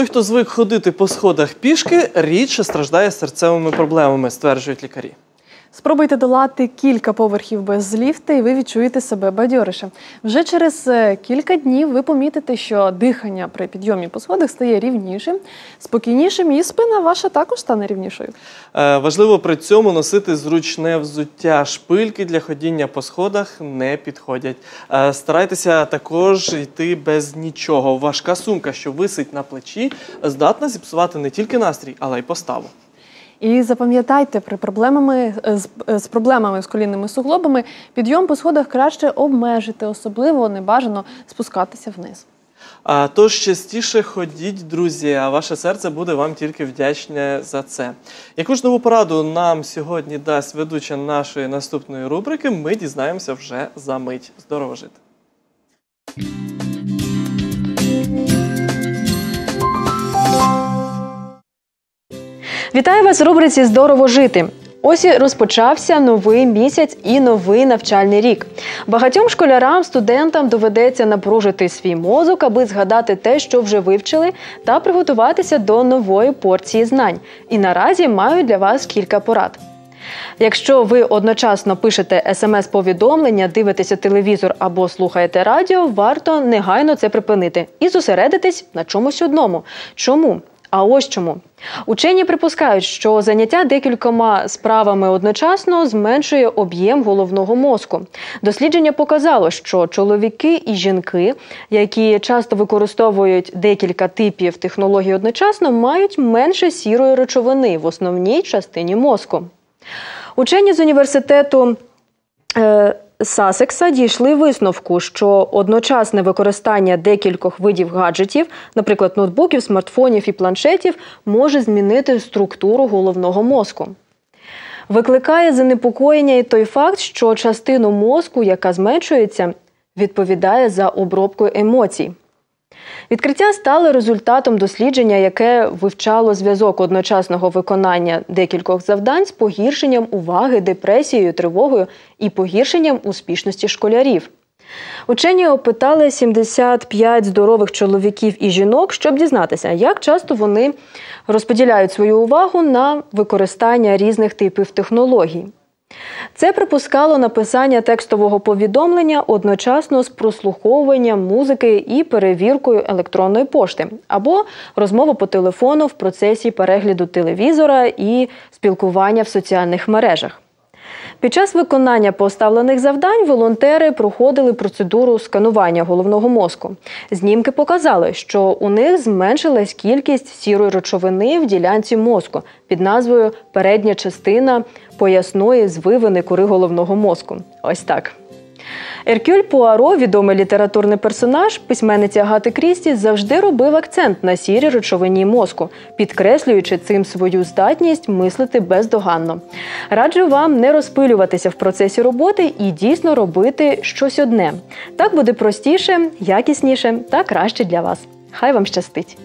Той, хто звик ходити по сходах пішки, рідше страждає серцевими проблемами, стверджують лікарі. Спробуйте долати кілька поверхів без ліфта, і ви відчуєте себе бадьорише. Вже через е, кілька днів ви помітите, що дихання при підйомі по сходах стає рівнішим, спокійнішим, і спина ваша також стане рівнішою. Е, важливо при цьому носити зручне взуття. Шпильки для ходіння по сходах не підходять. Е, старайтеся також йти без нічого. Важка сумка, що висить на плечі, здатна зіпсувати не тільки настрій, але й поставу. І запам'ятайте, при проблемами е, з, е, з проблемами з колінними суглобами підйом по сходах краще обмежити, особливо не бажано спускатися вниз. А тож частіше ходіть, друзі, а ваше серце буде вам тільки вдячне за це. Яку ж нову пораду нам сьогодні дасть ведуча нашої наступної рубрики, ми дізнаємося вже за мить. Здорово жити! Вітаю вас в рубриці Здорово жити. Ось і розпочався новий місяць і новий навчальний рік. Багатьом школярам, студентам доведеться напружити свій мозок, аби згадати те, що вже вивчили, та приготуватися до нової порції знань. І наразі маю для вас кілька порад. Якщо ви одночасно пишете смс-повідомлення, дивитеся телевізор або слухаєте радіо, варто негайно це припинити і зосередитись на чомусь одному. Чому? А ось чому учені припускають, що заняття декількома справами одночасно зменшує об'єм головного мозку. Дослідження показало, що чоловіки і жінки, які часто використовують декілька типів технологій одночасно, мають менше сірої речовини в основній частині мозку. Учені з університету. Е, Сасекса дійшли висновку, що одночасне використання декількох видів гаджетів, наприклад, ноутбуків, смартфонів і планшетів, може змінити структуру головного мозку. Викликає занепокоєння і той факт, що частину мозку, яка зменшується, відповідає за обробку емоцій. Відкриття стало результатом дослідження, яке вивчало зв'язок одночасного виконання декількох завдань з погіршенням уваги, депресією, тривогою і погіршенням успішності школярів. Учені опитали 75 здорових чоловіків і жінок, щоб дізнатися, як часто вони розподіляють свою увагу на використання різних типів технологій. Це припускало написання текстового повідомлення одночасно з прослуховуванням музики і перевіркою електронної пошти, або розмову по телефону в процесі перегляду телевізора і спілкування в соціальних мережах. Під час виконання поставлених завдань волонтери проходили процедуру сканування головного мозку. Знімки показали, що у них зменшилась кількість сірої речовини в ділянці мозку під назвою передня частина поясної звивини кори головного мозку. Ось так. Еркюль Пуаро, відомий літературний персонаж, письменниця Агати Крісті, завжди робив акцент на сірій речовині мозку, підкреслюючи цим свою здатність мислити бездоганно. Раджу вам не розпилюватися в процесі роботи і дійсно робити щось одне. Так буде простіше, якісніше та краще для вас. Хай вам щастить!